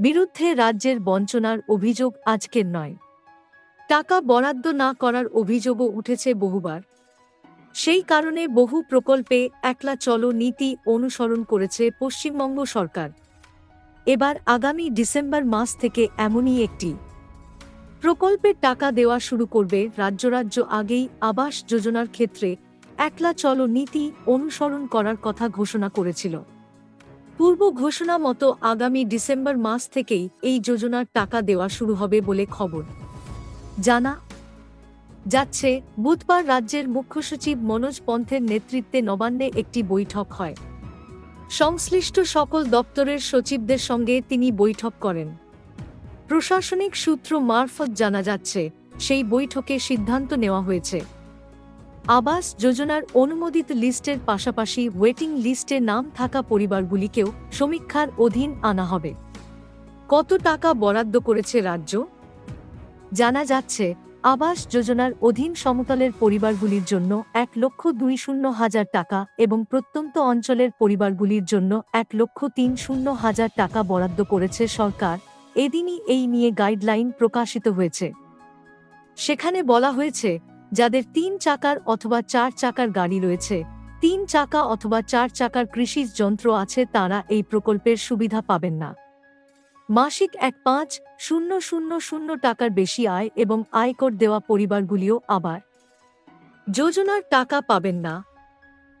বিরুদ্ধে রাজ্যের বঞ্চনার অভিযোগ আজকের নয়। টাকা বরাদ্দ না করার অভিযোগও উঠেছে বহুবার। সেই কারণে বহু প্রকল্পে একলা চলো নীতি অনুসরণ করেছে পশ্চিমবঙ্গ সরকার। এবার আগামী ডিসেম্বর মাস থেকে এমনই একটি। প্রকল্পের টাকা দেওয়া শুরু করবে রাজ্য রাজ্য আগেই আবাস যোজনার ক্ষেত্রে একলা চলো নীতি অনুসরণ করার কথা ঘোষণা করেছিল। পূর্ব ঘোষণা মতো আগামী ডিসেম্বর মাস থেকেই এই যোজনার টাকা দেওয়া শুরু হবে বলে খবর। জানা যাচ্ছে, বুধবার রাজ্যের মুখ্য সচিব মনোজ পন্থের নেতৃত্বে নবান্নে একটি বৈঠক হয়। সংশ্লিষ্ট সকল দপ্তরের সচিবদের সঙ্গে তিনি বৈঠক করেন। প্রশাসনিক সূত্র মারফত জানা যাচ্ছে, সেই বৈঠকে সিদ্ধান্ত নেওয়া হয়েছে। আবাস যোজনার অনুমোদিত লিস্টের পাশাপাশি ওয়েটিং লিস্টে নাম থাকা পরিবারগুলিকেও সমীক্ষার অধীন আনা হবে। কত টাকা বরাদ্দ করেছে রাজ্য? জানা যাচ্ছে, আবাস যোজনার অধীন সমতলের পরিবারগুলির জন্য এক লক্ষ দুই শূন্য হাজার টাকা এবং প্রত্যন্ত অঞ্চলের পরিবারগুলির জন্য এক লক্ষ তিন শূন্য হাজার টাকা বরাদ্দ করেছে সরকার। এদিনই এই নিয়ে গাইডলাইন প্রকাশিত হয়েছে। সেখানে বলা হয়েছে যাদের তিন চাকার অথবা চার চাকার গাড়ি রয়েছে, তিন চাকা অথবা চার চাকার কৃষি যন্ত্র আছে তারা এই প্রকল্পের সুবিধা পাবেন না। মাসিক এক পাঁচ শূন্য শূন্য শূন্য টাকার বেশি আয় এবং আয়কর দেওয়া পরিবারগুলিও আবার। যোজনার টাকা পাবেন না।